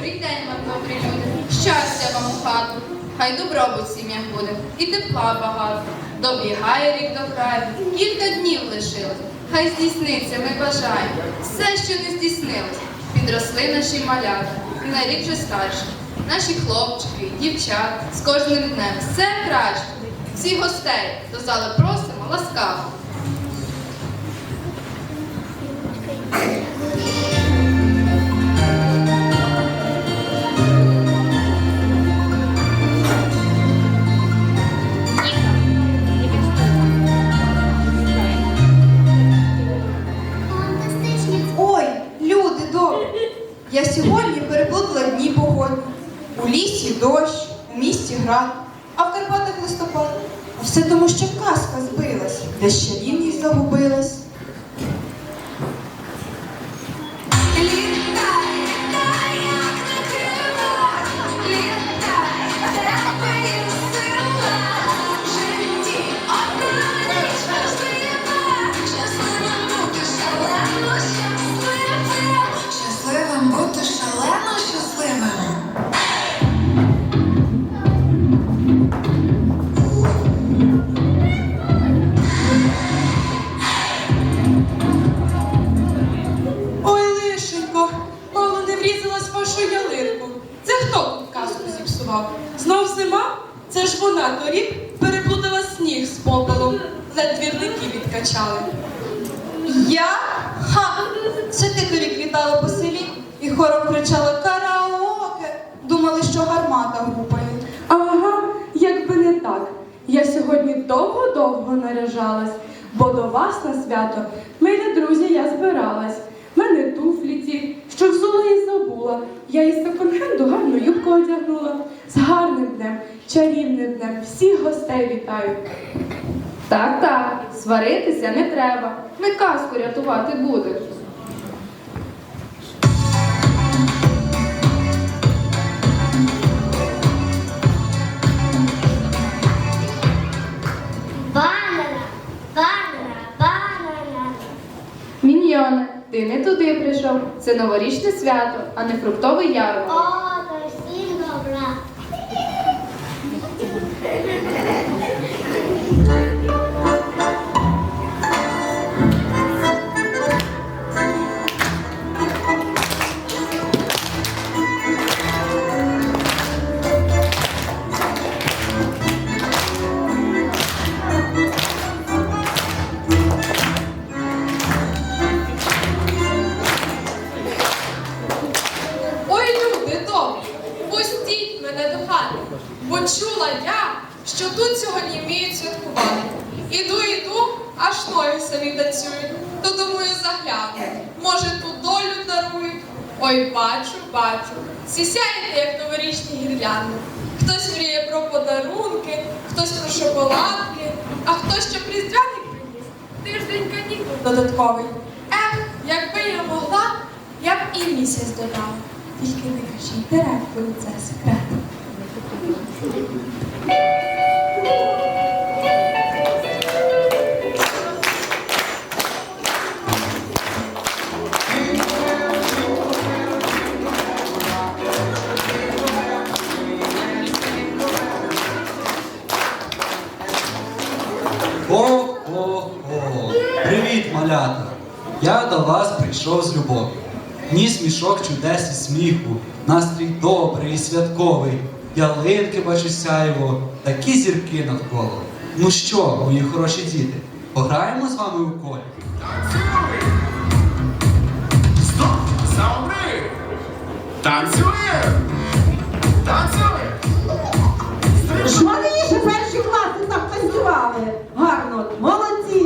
Добрий день вам, добрі люди. Щастя вам у хату. Хай добробут сім'ях буде, і тепла багато. Добігає рік до краю, кілька днів лишилось. Хай здійсниться, ми бажаємо. Все, що не здійснилось. Підросли наші малята, і на рік вже старші. Наші хлопчики, дівчата, з кожним днем все краще. Всіх гостей до зали просимо ласкаво. Що казка збилась, де ще рівність загубилась. Гармата гупає. Ага, якби не так. Я сьогодні довго-довго наряжалась, бо до вас на свято, милі друзі, я збиралась. Мене туфлі ті, що взула і забула. Я із секонд-хенду гарну юбку одягнула. З гарним днем, чарівним днем, всіх гостей вітаю. Так, так, сваритися не треба. Ми казку рятувати будемо. Не туди прийшов. Це новорічне свято, а не фруктовий ярмарок. Бо чула я, що тут сьогодні вміють святкувати. Іду, іду, аж ноги самі танцюють. То думаю, загляну. Може, тут долю дарують. Ой, бачу, бачу. Всі сяєте, як новорічні гірлянди. Хтось мріє про подарунки, хтось про шоколадки, а хтось щоб різдвяник приніс. Тиждень канікул додатковий. Ех, якби я могла, я б і місяць додала. Тільки не кажіть директору це секрет. Я до вас прийшов з любов'ю. Ніс мішок чудес і сміху, настрій добрий і святковий. Ялинки бачу сяйво, такі зірки навколо. Ну що, мої хороші діти, пограємо з вами у колі? Стоп! Замри! Танцює! Танцює! Швидше перші класи так танцювали. Гарно, молодці.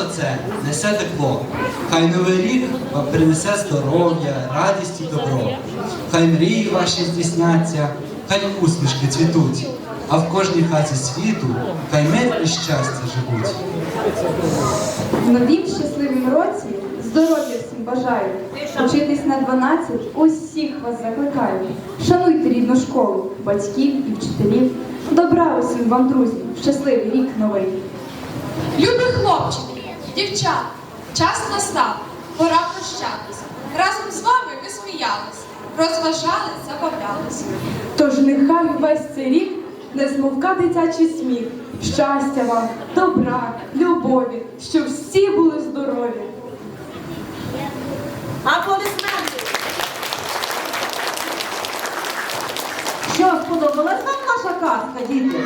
Свято це несе тепло, хай новий рік вам принесе здоров'я, радість і добро. Хай мрії ваші здійсняться, хай усмішки цвітуть, а в кожній хаті світу хай мир і щастя живуть. В новім щасливім році здоров'я всім бажаю. Учитись на 12 усіх вас закликаю. Шануйте рідну школу, батьків і вчителів. Добра усім вам, друзі, щасливий рік новий. Любі хлопчики, дівчата, час настав, пора прощатись. Разом з вами ми сміялись, розважались, забавлялись. Тож нехай весь цей рік не змовка дитячий сміх. Щастя вам, добра, любові, щоб всі були здорові. Аплодисменти. Що, сподобалась вам наша казка, діти?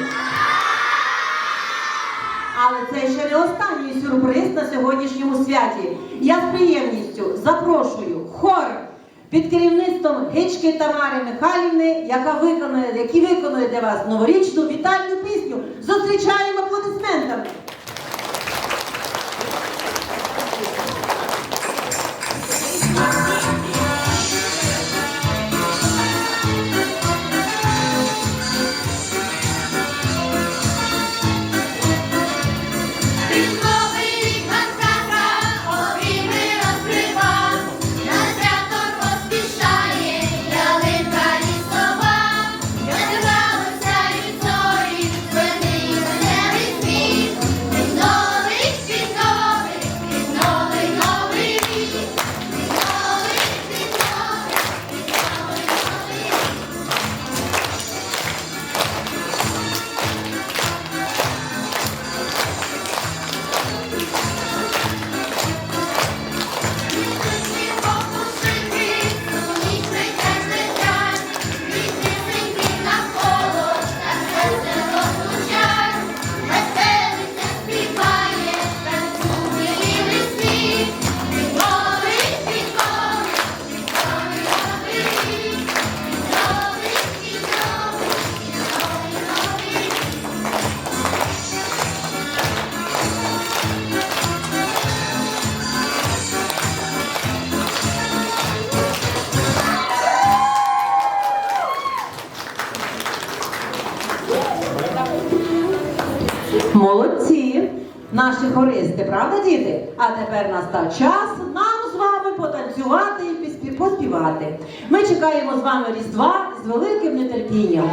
Але це ще не останній сюрприз на сьогоднішньому святі. Я з приємністю запрошую хор під керівництвом Гички Тамари Михайлівни, яка виконує, які виконує для вас новорічну вітальну пісню. Зустрічаємо аплодисментами. Наші хористи, правда, діти? А тепер настав час нам з вами потанцювати і піспі- поспівати. Ми чекаємо з вами Різдва з великим нетерпінням.